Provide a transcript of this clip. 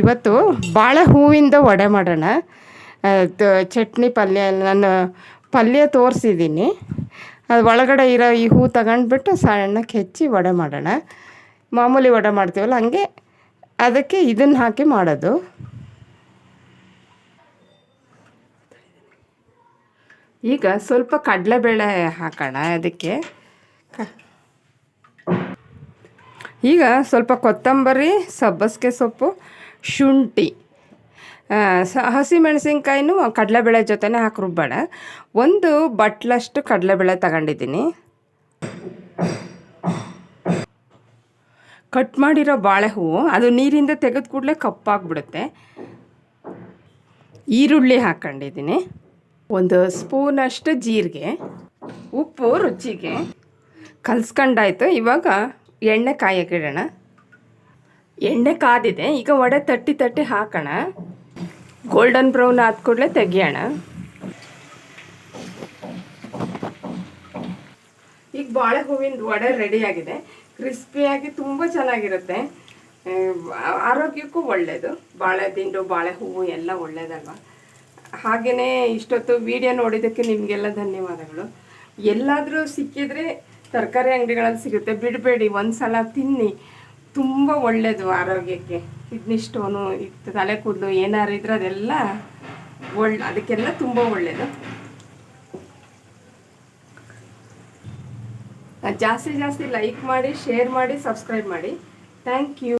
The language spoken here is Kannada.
ಇವತ್ತು ಭಾಳ ಹೂವಿಂದ ವಡೆ ಮಾಡೋಣ. ಚಟ್ನಿ ಪಲ್ಯ ನಾನು ಪಲ್ಯ ತೋರಿಸಿದ್ದೀನಿ. ಅದು ಒಳಗಡೆ ಇರೋ ಈ ಹೂ ತಗೊಂಡ್ಬಿಟ್ಟು ಸಣ್ಣಕ್ಕೆ ಹೆಚ್ಚಿ ವಡೆ ಮಾಡೋಣ. ಮಾಮೂಲಿ ವಡೆ ಮಾಡ್ತೀವಲ್ಲ, ಹಂಗೆ ಅದಕ್ಕೆ ಇದನ್ನು ಹಾಕಿ ಮಾಡೋದು. ಈಗ ಸ್ವಲ್ಪ ಕಡಲೆಬೇಳೆ ಹಾಕೋಣ ಅದಕ್ಕೆ. ಈಗ ಸ್ವಲ್ಪ ಕೊತ್ತಂಬರಿ, ಸಬ್ಬಸಿಗೆ ಸೊಪ್ಪು ಶುಂಠಿ. ಸ, ಹಸಿಮೆಣಸಿನ್ಕಾಯಿನೂ ಕಡಲೆಬೇಳೆ ಜೊತೆನೇ ಹಾಕಿ ರುಬ್ಬೇಡ ಒಂದು ಬಟ್ಲಷ್ಟು ಕಡಲೆಬೇಳೆ ತಗೊಂಡಿದ್ದೀನಿ. ಕಟ್ ಮಾಡಿರೋ ಬಾಳೆ ಹೂವು ಅದು ನೀರಿಂದ ತೆಗೆದು ಕೂಡಲೇ ಕಪ್ಪಾಗ್ಬಿಡುತ್ತೆ. ಈರುಳ್ಳಿ ಹಾಕ್ಕೊಂಡಿದ್ದೀನಿ. ಒಂದು ಸ್ಪೂನಷ್ಟು ಜೀರಿಗೆ, ಉಪ್ಪು ರುಚಿಗೆ. ಕಲ್ಸ್ಕೊಂಡಾಯ್ತು, ಇವಾಗ ಎಣ್ಣೆ ಕಾಯಕ್ಕಿಡೋಣ ಎಣ್ಣೆ ಕಾದಿದೆ, ಈಗ ವಡೆ ತಟ್ಟಿ ತಟ್ಟಿ ಹಾಕೋಣ. ಗೋಲ್ಡನ್ ಬ್ರೌನ್ ಆದ ಕೂಡಲೇ ತೆಗಿಯೋಣ. ಈಗ ಬಾಳೆ ಹೂವಿನ ವಡೆ ರೆಡಿಯಾಗಿದೆ ಕ್ರಿಸ್ಪಿಯಾಗಿ ತುಂಬ ಚೆನ್ನಾಗಿರುತ್ತೆ. ಆರೋಗ್ಯಕ್ಕೂ ಒಳ್ಳೆಯದು ಬಾಳೆ ದಿಂಡು ಬಾಳೆ ಹೂವು ಎಲ್ಲ ಒಳ್ಳೆಯದಲ್ವ ಹಾಗೆಯೇ ಇಷ್ಟೊತ್ತು ವಿಡಿಯೋ ನೋಡಿದ್ದಕ್ಕೆ ನಿಮಗೆಲ್ಲ ಧನ್ಯವಾದಗಳು. ಎಲ್ಲಾದರೂ ಸಿಕ್ಕಿದರೆ ತರಕಾರಿ ಅಂಗಡಿಗಳಲ್ಲಿ ಸಿಗುತ್ತೆ. ಬಿಡಬೇಡಿ ಒಂದು ಸಲ ತಿನ್ನಿ. ತುಂಬ ಒಳ್ಳೆಯದು ಆರೋಗ್ಯಕ್ಕೆ. ಕಿಡ್ನಿ ಸ್ಟೋನು ಇತ್ತು ತಲೆ ಕೂದಲು ಏನಾರು ಇದ್ರೆ ಅದೆಲ್ಲ ಒಳ್ಳೆ, ಅದಕ್ಕೆಲ್ಲ ತುಂಬ ಒಳ್ಳೆಯದು ಜಾಸ್ತಿ ಜಾಸ್ತಿ ಲೈಕ್ ಮಾಡಿ ಶೇರ್ ಮಾಡಿ ಸಬ್ಸ್ಕ್ರೈಬ್ ಮಾಡಿ. Thank you